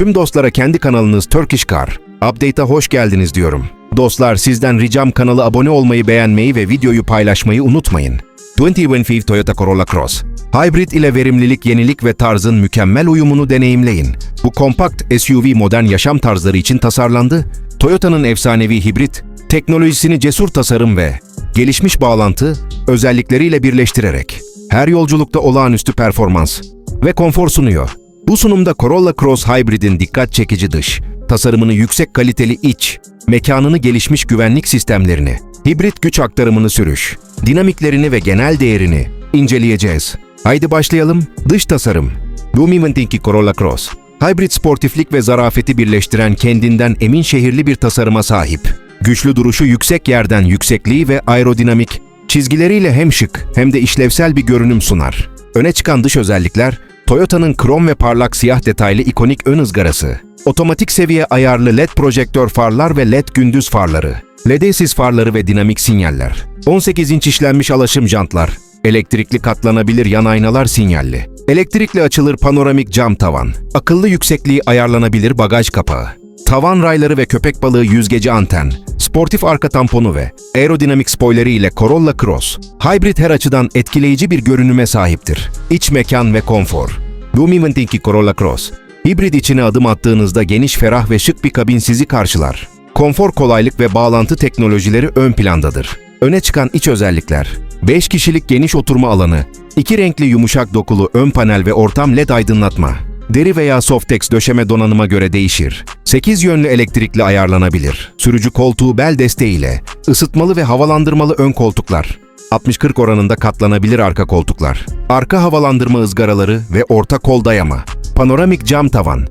Tüm dostlara kendi kanalınız Turkish Car. Update'a hoş geldiniz diyorum. Dostlar sizden ricam kanala abone olmayı, beğenmeyi ve videoyu paylaşmayı unutmayın. 2025 Toyota Corolla Cross. Hybrid ile verimlilik, yenilik ve tarzın mükemmel uyumunu deneyimleyin. Bu kompakt SUV modern yaşam tarzları için tasarlandı. Toyota'nın efsanevi hibrit, teknolojisini cesur tasarım ve gelişmiş bağlantı özellikleriyle birleştirerek her yolculukta olağanüstü performans ve konfor sunuyor. Bu sunumda Corolla Cross Hybrid'in dikkat çekici dış, tasarımını yüksek kaliteli iç, mekanını gelişmiş güvenlik sistemlerini, hibrit güç aktarımını sürüş, dinamiklerini ve genel değerini inceleyeceğiz. Haydi başlayalım. Dış tasarım. Lumiventinki Corolla Cross. Hybrid sportiflik ve zarafeti birleştiren kendinden emin şehirli bir tasarıma sahip. Güçlü duruşu yüksek yerden yüksekliği ve aerodinamik çizgileriyle hem şık hem de işlevsel bir görünüm sunar. Öne çıkan dış özellikler Toyota'nın krom ve parlak siyah detaylı ikonik ön ızgarası, otomatik seviye ayarlı LED projektör farlar ve LED gündüz farları, LED sis farları ve dinamik sinyaller, 18 inç işlenmiş alaşım jantlar, elektrikli katlanabilir yan aynalar sinyalli, elektrikli açılır panoramik cam tavan, akıllı yüksekliği ayarlanabilir bagaj kapağı, tavan rayları ve köpek balığı yüzgeci anten, sportif arka tamponu ve aerodinamik spoileri ile Corolla Cross, hybrid her açıdan etkileyici bir görünüme sahiptir. İç mekan ve konfor. Lumiventinki Corolla Cross, hibrit içine adım attığınızda geniş, ferah ve şık bir kabin sizi karşılar. Konfor, kolaylık ve bağlantı teknolojileri ön plandadır. Öne çıkan iç özellikler, 5 kişilik geniş oturma alanı, iki renkli yumuşak dokulu ön panel ve ortam LED aydınlatma, Deri veya Softex döşeme donanıma göre değişir. 8 yönlü elektrikli ayarlanabilir. Sürücü koltuğu bel desteğiyle, ısıtmalı ve havalandırmalı ön koltuklar. 60-40 oranında katlanabilir arka koltuklar. Arka havalandırma ızgaraları ve orta kol dayama. Panoramik cam tavan.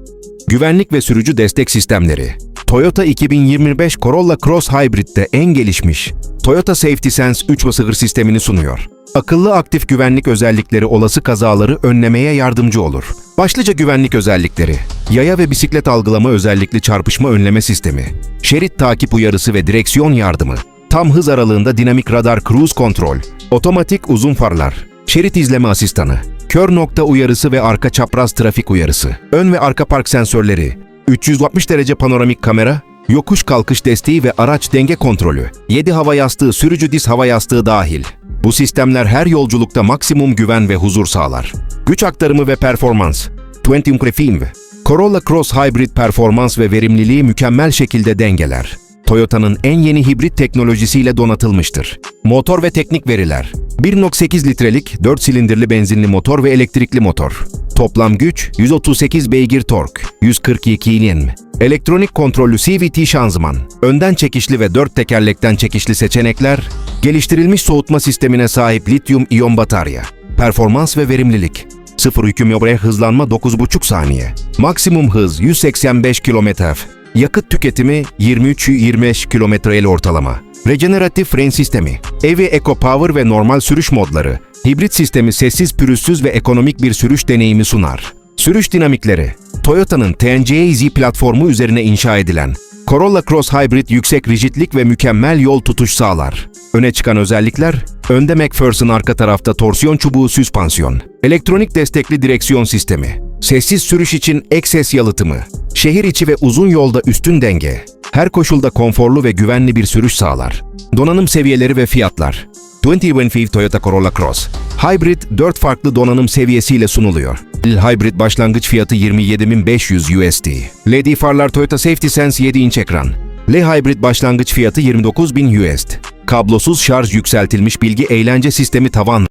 Güvenlik ve sürücü destek sistemleri. Toyota 2025 Corolla Cross Hybrid'de en gelişmiş Toyota Safety Sense 3 basıgır sistemini sunuyor. Akıllı aktif güvenlik özellikleri olası kazaları önlemeye yardımcı olur. Başlıca güvenlik özellikleri. Yaya ve bisiklet algılama özellikli çarpışma önleme sistemi. Şerit takip uyarısı ve direksiyon yardımı. Tam hız aralığında dinamik radar cruise kontrol. Otomatik uzun farlar. Şerit izleme asistanı. Kör nokta uyarısı ve arka çapraz trafik uyarısı. Ön ve arka park sensörleri. 360 derece panoramik kamera, yokuş kalkış desteği ve araç denge kontrolü. 7 hava yastığı, sürücü diz hava yastığı dahil. Bu sistemler her yolculukta maksimum güven ve huzur sağlar. Güç aktarımı ve performans. 2025 Corolla Cross Hybrid performans ve verimliliği mükemmel şekilde dengeler. Toyota'nın en yeni hibrit teknolojisiyle donatılmıştır. Motor ve teknik veriler. 1.8 litrelik 4 silindirli benzinli motor ve elektrikli motor. Toplam güç 138 beygir tork, 142 Nm. Elektronik kontrollü CVT şanzıman, önden çekişli ve dört tekerlekten çekişli seçenekler, geliştirilmiş soğutma sistemine sahip lityum iyon batarya, performans ve verimlilik, 0 hüküm yobraya hızlanma 9,5 saniye, maksimum hız 185 km, yakıt tüketimi 23-25 km ile ortalama, rejeneratif fren sistemi, EV Eco Power ve normal sürüş modları, hibrit sistemi sessiz pürüzsüz ve ekonomik bir sürüş deneyimi sunar. Sürüş dinamikleri, Toyota'nın TNGA-Z platformu üzerine inşa edilen Corolla Cross Hybrid yüksek rigidlik ve mükemmel yol tutuş sağlar. Öne çıkan özellikler, önde McPherson arka tarafta torsiyon çubuğu süspansiyon, elektronik destekli direksiyon sistemi, sessiz sürüş için ek ses yalıtımı, şehir içi ve uzun yolda üstün denge, her koşulda konforlu ve güvenli bir sürüş sağlar. Donanım seviyeleri ve fiyatlar 2025 Toyota Corolla Cross Hybrid 4 farklı donanım seviyesiyle sunuluyor. Hybrid başlangıç fiyatı 27.500 USD. LED farlar Toyota Safety Sense 7 inç ekran. L Hybrid başlangıç fiyatı 29.000 USD. Kablosuz şarj yükseltilmiş bilgi eğlence sistemi tavan